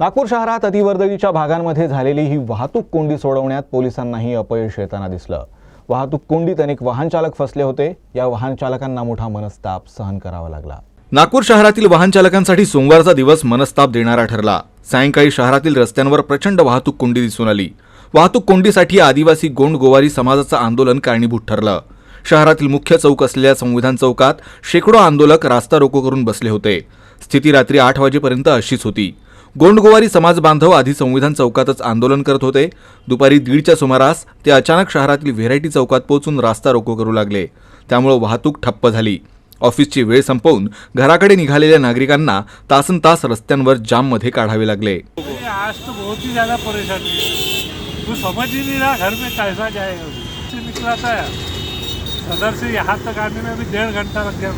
नागपूर शहरात अतिवर्दळीच्या भागांमध्ये झालेली ही वाहतूक कोंडी सोडवण्यात पोलिसांनाही अपयश येताना दिसलं. वाहतूक कोंडीत अनेक वाहनचालक फसले होते. या वाहनचालकांना मोठा मनस्ताप सहन करावा लागला. नागपूर शहरातील वाहनचालकांसाठी सोमवारचा दिवस मनस्ताप देणारा ठरला. सायंकाळी शहरातील रस्त्यांवर प्रचंड वाहतूक कोंडी दिसून आली. वाहतूक कोंडीसाठी आदिवासी गोंड गोवारी समाजाचं आंदोलन कारणीभूत ठरलं. शहरातील मुख्य चौक असलेल्या संविधान चौकात शेकडो आंदोलक रास्ता रोको करून बसले होते. स्थिती रात्री आठ वाजेपर्यंत अशीच होती. गोंडगोवारी समाज बांधव आधी संविधान चौकातच आंदोलन करत होते. दुपारी दीडच्या सुमारास ते अचानक शहरातील व्हेरायटी चौकात पोहोचून रास्ता रोको करू लागले. त्यामुळे वाहतूक ठप्प झाली. ऑफिसची वेळ संपवून घराकडे निघालेल्या नागरिकांना तासन तास रस्त्यांवर जाममध्ये काढावे लागले. आज तो बहुत ही ज़्यादा परेशानी है समझ ही नहीं रहा घर में कैसा जाएगा? से सदर से यहाँ तक आने में डेढ़ घंटा लग गया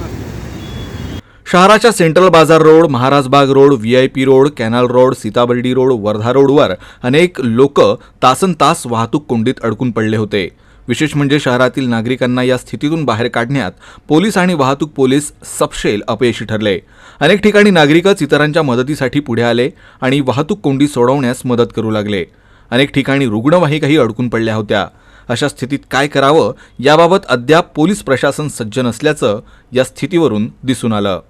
शहराच्या सेंट्रल बाजार road Maharajbagh road V I P road canal road Sitabardi road Wardha रोडवर अनेक लोक तासन तास वाहतूक कोंडीत अडकून पडले होते. विशेष म्हणजे शहरातील नागरिकांना या स्थितीतून बाहेर काढण्यात पोलीस आणि वाहतूक पोलीस सपशेल अपयशी ठरले. अनेक ठिकाणी नागरिकच इतरांच्या मदतीसाठी पुढे आले आणि वाहतूक कोंडी सोडवण्यास मदत करू लागले. अनेक ठिकाणी रुग्णवाहिकाही अडकून पडल्या होत्या. अशा स्थितीत काय करावं याबाबत अद्याप पोलीस प्रशासन सज्ज नसल्याचं या स्थितीवरून दिसून आलं.